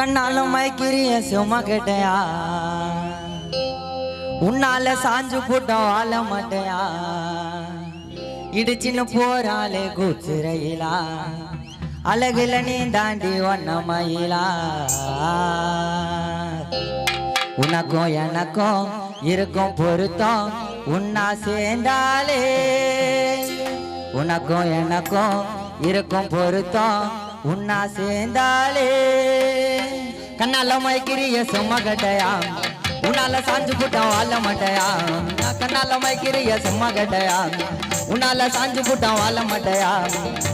கண்ணாலும் மயக்கிறிய சிவமா கேட்டையா? உன்னால சாஞ்சு கூட்டம் வாழ மாட்டையா? இடிச்சின்னு போறாளே கூச்சுரையிலா அழகுல நீ தாண்டி ஒன்னமயிலா உனக்கும் எனக்கும் இருக்கும் பொருத்தம் உன்னா சேர்ந்தாலே. உனக்கும் எனக்கும் இருக்கும் பொருத்தம் உன்னா சேர்ந்தாலே. கண்ணால மயக்கிறிய சும்மா உன்னால சாஞ்சு புட்டம் வாழ மாட்டையா? நான் கண்ணால மயக்கிறிய சும்மா உன்னால சாஞ்சு புட்டம் வாழ மாட்டையா?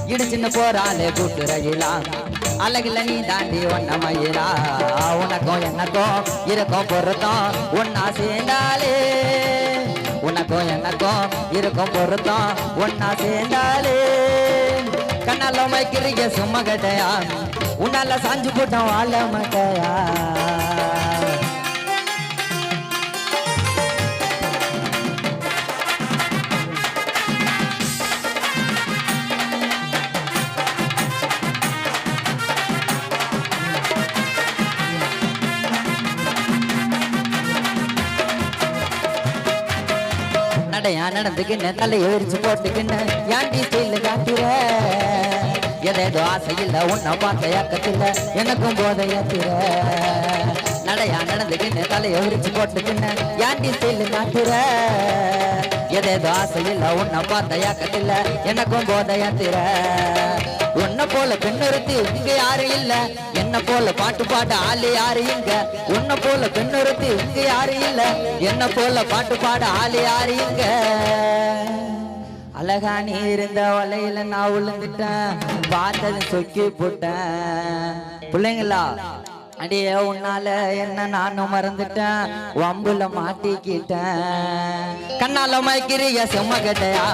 இடிச்சுன்னு போறாளே கூட்டு ரயிலா? அழகில நீ தாண்டி ஒன்ன மயிலா? உனக்கும் எனக்கும் இருக்கும் பொருத்தம். ஒன்னா சேர்ந்தாலே உனக்கும் எனக்கும் இருக்கும் பொருத்தம். ஒன்னா சேர்ந்தாலே கண்ணால மைக்கிறிய சும்மகட்டையா? உன்னால சாஞ்சு போட்டோம் வாழ மாட்டையா? நடையா நடந்துக்கின்னு தலையை விரிச்சு போட்டுக்கின்னு யாண்டி ஸ்டைல காட்டுற? எதேதோ ஆசையில் உன்னை பார்த்த ஏக்கத்தில் எனக்கும் போதை திர. நடையா நடந்துக்கின்னு தலையை விரிச்சு போட்டுக்கின்னு யாண்டி ஸ்டைல நாட்டுற எதேதோ ஆசையில் உன்னை பார்த்த ஏக்கத்தில் எனக்கும் போதை திர. உன்னை போல பெண்ணொருத்தி இங்க யாரும் இல்ல. என்ன போல பாட்டு பாட ஆளு யாரு இங்க. உன்னை போல பெண்ணொருத்தி இங்க யாரும் இல்ல. என்ன போல பாட்டு பாட ஆளு யாரு இங்க. அழகா நீ இருந்த வலையில நான் விழுந்துட்டேன் பார்த்தது சொக்கி போட்டேன். பிள்ளைங்களா அடியே உன்னால என்ன நானும் மறந்துட்டேன். வம்புல மாட்டிக்கிட்டேன் கண்ணால மயக்கிறிய செம்ம கேட்டையா?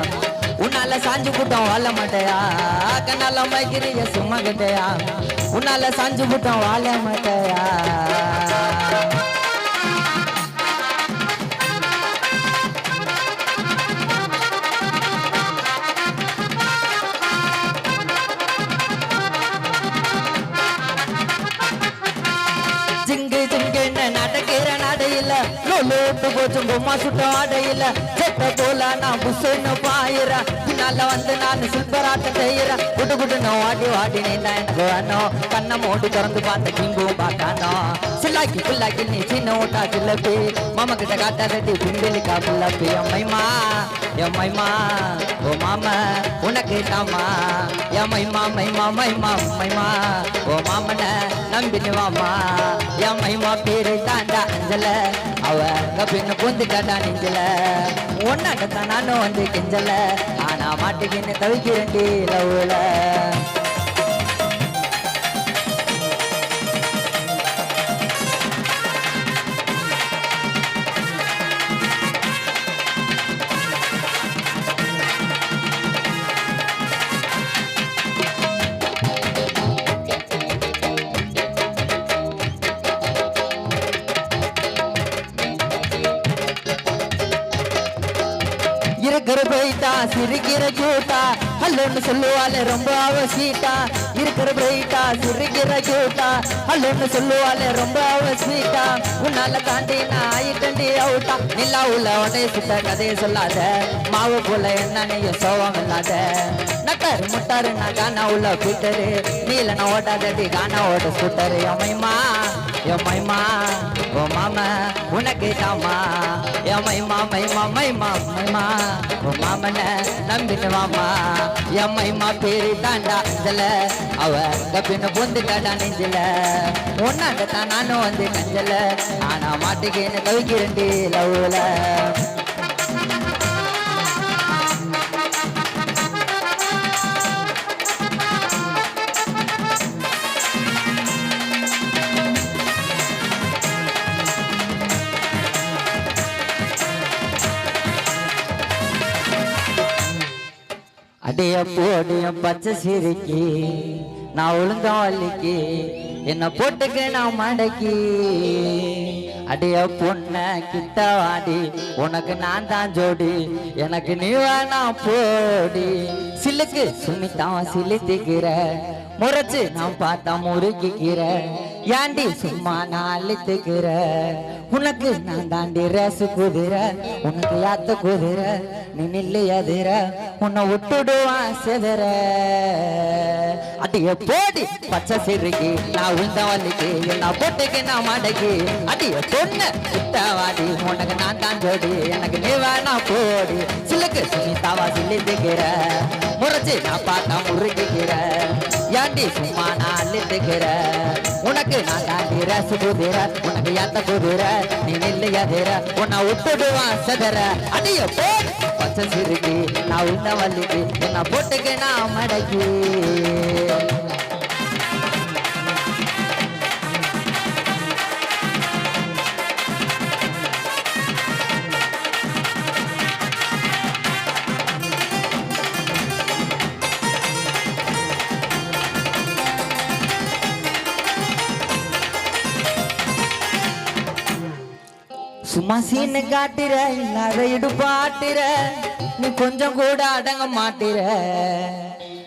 உன்னால சாஞ்சு கூட்டம் வாழ மாட்டையா? கண்ணால மயக்கிறிய செம்ம கேட்டையா? உன்னால சாஞ்சு கூட்டம் வாழ மாட்டையா? லூட்டு லோலோட்டு போச்சும் பொம்மா சுட்ட ஆடையில செட்ட போல நான் புசுன்னு பாயிர பின்னால வந்து நான் சில்பராட்டம் செய்யற குடு குடுன்னு வாடி வாடி நீந்தா எனக்கு வேணும். கண்ணை மூடி திறந்து பார்த்த கிங்கும் பார்க்கானோ சில்லாக்கி பிள்ளாக்கி நீ சின்ன ஓட்டா சில்லப்பி மாமா கிட்ட காட்டாதடி பிம்பிலிக்கா புல்லப்பி அம்மைமா எம்மைமா ஓ மாமா உனக்கு தாமா எம்மைமா மைமா மைமா மைமா ஓ மாமன நம்பினு வாமா என் பேரு தாண்டா அஞ்சல அவ கப்பின்னு பொந்துட்டாடா நெஞ்சல ஒன்னாட்டத்தான் நானும் வந்து கெஞ்சல ஆனா மாட்டுக்கின்னு தவிக்கிறேன் லவ்ல இருக்கிற சிரிக்கிற கூட்டா ஹலோன்னு சொல்லுவாளே ரொம்ப அவசீட்டா. இருக்கிற பிரைட்டா சிரிக்கிற கூட்டா ஹலோன்னு சொல்லுவாளே ரொம்ப அவசீட்டா. உன்னால தாண்டி நான் ஆயிட்டண்டி அவுட்டா நில்லா உள்ள உடனே சுத்த கதையை சொல்லாத. மாவு போல என்ன நீயும் சோகம் இல்லாத. நட்டாரு முட்டாரு நான் கானா உள்ள கூட்டரு. நீல நான் ஓட்டாதடி கானா ஓட்ட அமைமா அம்மைமா எம்மைமா ஓ மாமா உனக்கு தாமா எம்மைமா மைமா மைமா மைமா ஓ மாமன நம்பின மாமா எம்மைமா பேரு தாண்டா அஞ்சல. அவ கப்பின்னு பொந்துட்டாடா நெஞ்சில. ஒன்னாண்ட தான் நானும் வந்து கஞ்சல. ஆனா மாட்டுக்கு தவிக்கிறேன்டி லவ்ல அடைய போடிய பச்சை சிரிக்கி நான் ஒழுங்கா வள்ளிக்கு என்ன போட்டுக்கு நான் மடக்கி. அடைய பொண்ண கிட்ட வாடி உனக்கு நான் தான் ஜோடி எனக்கு நீ வேணா போடி. சிலுக்கு சுமித்தான் சிலுத்திக்கிற முறைச்சு நான் பார்த்தா முறுக்கிக்கிற. ஏண்டி சும்மா நான் நாளித்துக்கிற உனக்கு நான் தாண்டி ரசு குதிர உனக்கு யாத்த குதிர? நீ நில்லு எதிர உன்னை விட்டுடுவான் அடிய போடி பச்சை சிறுகி நான் உந்த என்ன போட்டுக்கு நான் மடக்கி. அடிய பொண்ணு சுத்தவாடி உனக்கு நான் தான் ஜோடி எனக்கு நீ வேணா போடி. சிலுக்கு சுனிதாவா சில்லித்துக்கிற முறைச்சு நான் பார்த்தா முறுக்கிக்கிற. ஏண்டி சும்மா நான் அள்ளித்துக்கிற உனக்கு நான் தாண்டி ரசு குதிர உனக்கு ஏத்த குதிர. நீ நில்லு உன்னை விட்டுடுவான் செதற. அடிய போடி பச்சை சிறுகி நான் உந்த வள்ளிக்கு என்ன போட்டுக்கு நான் மடக்கி. சும்மா சீனு காட்டுற இல்லாத இடுப்பாட்டுற நீ கொஞ்சம் கூட அடங்க மாட்டிற.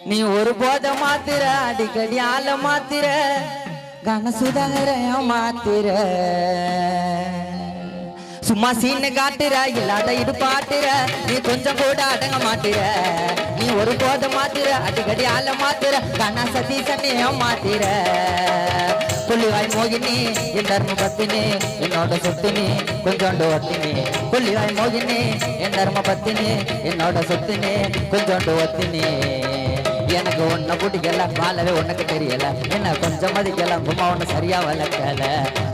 நீ ஒரு போத மாத்திர அடிக்கடி ஆள மாத்துற கனசுதாகர மாத்திர. சும்மா சீனு காட்டுற இல்லாத இடுப்பாட்டுற நீ கொஞ்சம் கூட அடங்க மாட்டிற. நீ ஒரு போத மாத்திர அடிக்கடி ஆள மாத்திர. கன சதி மாத்திர. கொல்லிவாய் மோகினி என் தர்ம பத்தினி என்னோட சொத்தினி கொஞ்சோண்டு ஒத்தினி. கொல்லிவாய் மோகினி என் தர்ம பத்தினி என்னோட சொத்தினி கொஞ்சோண்டு ஒத்தினி. எனக்கு ஒன்ன பிடிக்கல வாழவே உனக்கு தெரியல. என்ன கொஞ்சம் மதிக்கலாம் உமா ஒண்ணு சரியா வளர்க்கல.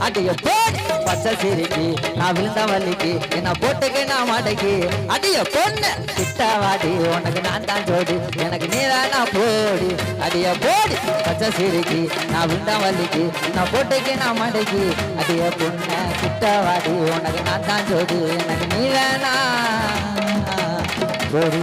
அடிய போடி பச்சை சிரிக்கி நான் விழுந்த வலிக்கு. என்ன போட்டுக்கு நான் மாட்டேக்கு அடிய பொண்ணு கிட்டவாடி உனக்கு நான் தான் ஜோடி. எனக்கு நீ போடி. அடிய போடி பச்சை சிரிக்கி நான் விழுந்த வலிக்கு. என்ன போட்டுக்கு நான் மாட்டேக்கு அடிய பொண்ணு கிட்டவாடி உனக்கு நான் தான் ஜோடி. எனக்கு நீ வேணா போடி